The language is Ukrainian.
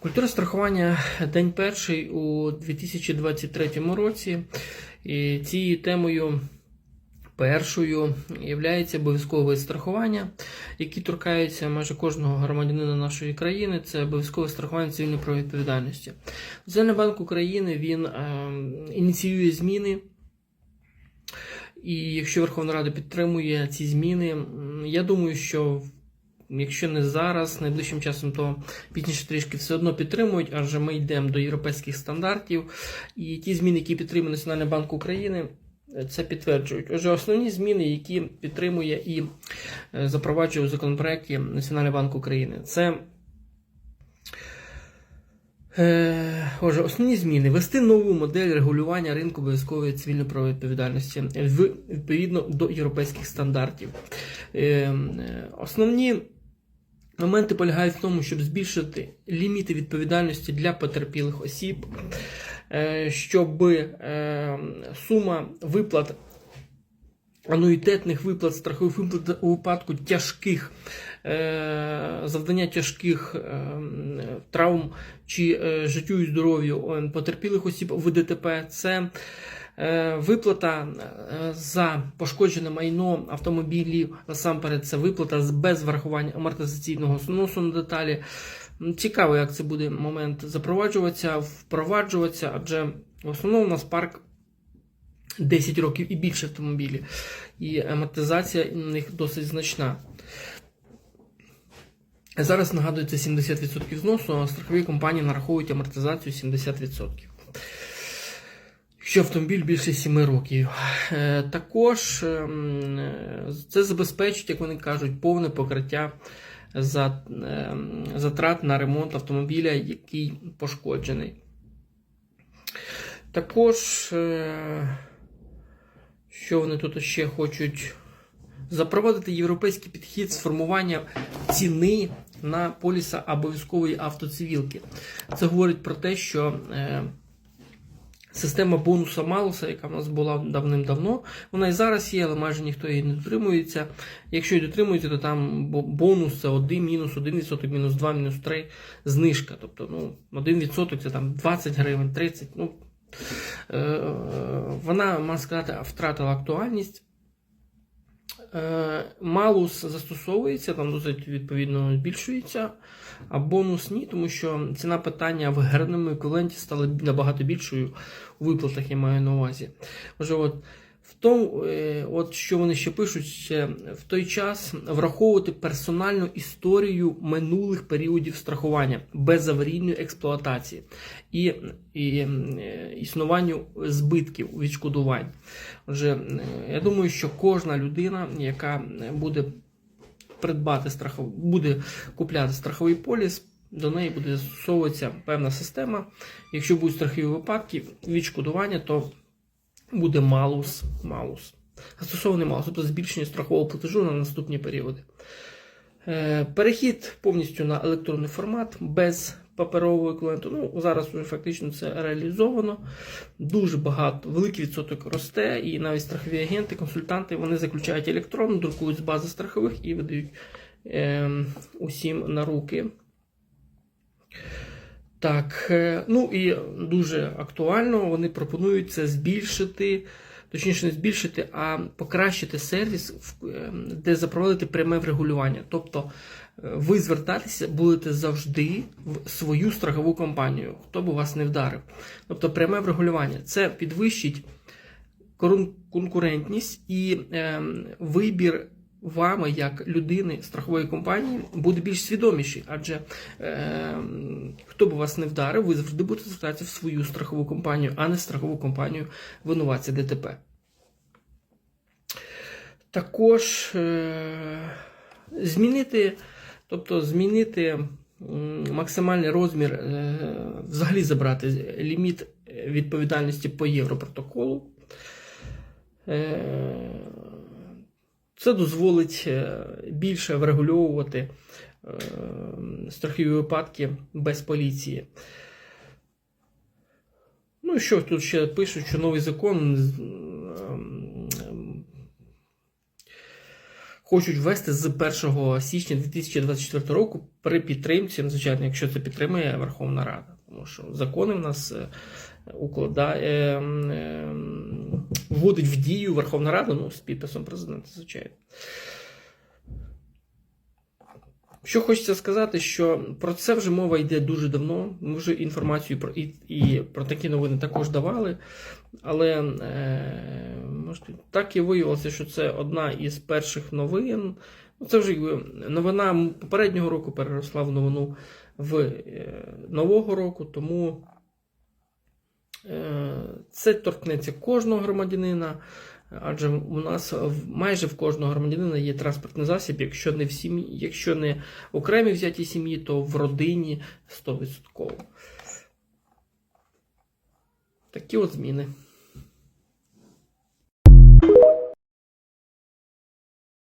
Культура страхування день перший у 2023 році. І цією темою першою є обов'язкове страхування, які торкаються майже кожного громадянина нашої країни. Це обов'язкове страхування цивільної правової відповідальності. Національний банк України він е, ініціює зміни. І якщо Верховна Рада підтримує ці зміни, я думаю, що якщо не зараз, найближчим часом, то пізніше трішки все одно підтримують, адже ми йдемо до європейських стандартів. І ті зміни, які підтримує Національний банк України, це підтверджують. Отже, основні зміни, які підтримує і е, запроваджує у законопроекті Національний банк України, це. Е, Отже, основні зміни ввести нову модель регулювання ринку обов'язкової цивільної правової відповідальності відповідно до європейських стандартів. Е, Основні моменти полягають в тому, щоб збільшити ліміти відповідальності для потерпілих осіб, е, щоб е, сума виплат. Ануїтетних виплат, страхових виплат у випадку тяжких е, завдання тяжких травм чи життю і здоров'ю потерпілих осіб в ДТП. Це виплата е, за пошкоджене майно автомобілів. Насамперед, це виплата без врахування амортизаційного сносу на деталі. Цікаво, як це буде момент запроваджуватися, впроваджуватися, адже в основному у нас парк 10 років і більше автомобілів, і амортизація у них досить значна. Зараз нагадується 70% зносу, а страхові компанії нараховують амортизацію 70%. Якщо автомобіль більше 7 років. Е, Також ем, це забезпечить, як вони кажуть, повне покриття ем, затрат на ремонт автомобіля, який пошкоджений. Також, е, що вони тут ще хочуть запровадити європейський підхід з формування ціни на поліса обов'язкової автоцивілки. Це говорить про те, що е, система бонуса малуса, яка в нас була давним-давно, вона і зараз є, але майже ніхто її не дотримується. Якщо і дотримується, то там бонус це 1, мінус 1%, мінус 2, мінус 3, знижка. Тобто ну, 1% це там 20 гривень, 30. Ну, е, вона, можна сказати, втратила актуальність. Е, Малус застосовується, там досить відповідно збільшується, а бонус ні, тому що ціна питання в герному еквіваленті стала набагато більшою у виплатах, я маю на увазі. Може, от, в тому, е, от що вони ще пишуть, в той час враховувати персональну історію минулих періодів страхування без аварійної експлуатації і, і е, існуванню збитків відшкодувань. Отже, е, я думаю, що кожна людина, яка буде придбати страхов... буде купляти страховий поліс, до неї буде застосовуватися певна система. Якщо будуть страхові випадки відшкодування, то буде малус. малус. Застосований малус, тобто збільшення страхового платежу на наступні періоди. Е, Перехід повністю на електронний формат без паперового еквіваленту. Ну, зараз вже фактично це реалізовано. Дуже багато, великий відсоток росте, і навіть страхові агенти, консультанти вони заключають електронно, друкують з бази страхових і видають е, усім на руки. Так, е, ну і дуже актуально вони пропонують це збільшити, точніше, не збільшити, а покращити сервіс, е, де запровадити пряме врегулювання. Тобто е, ви звертатися будете завжди в свою страхову компанію, хто б вас не вдарив. Тобто пряме врегулювання це підвищить конкурентність і е, вибір вами, як людини страхової компанії, буде більш свідоміший, адже е, хто б вас не вдарив, ви завжди будете звертатися в свою страхову компанію, а не страхову компанію винуватця ДТП. Також е, змінити, тобто змінити максимальний розмір, е, взагалі забрати ліміт відповідальності по Європротоколу. Е, Це дозволить е, більше врегульовувати е, страхові випадки без поліції. Ну і що тут ще пишуть, що новий закон ем, хочуть ввести з 1 січня 2024 року при підтримці, звичайно, якщо це підтримує Верховна Рада. Тому що закони в нас е, укладає, ем, ем, вводить в дію Верховна Рада ну, з підписом президента, звичайно. Що хочеться сказати, що про це вже мова йде дуже давно. Ми вже інформацію про і, і про такі новини також давали. Але е, можете, так і виявилося, що це одна із перших новин. Ну, Це вже якби новина попереднього року переросла в новину в е, нового року, тому е, це торкнеться кожного громадянина. Адже у нас майже в кожного громадянина є транспортний засіб, якщо не в сім'ї, якщо не окремі взяті сім'ї, то в родині 100%. Такі от зміни.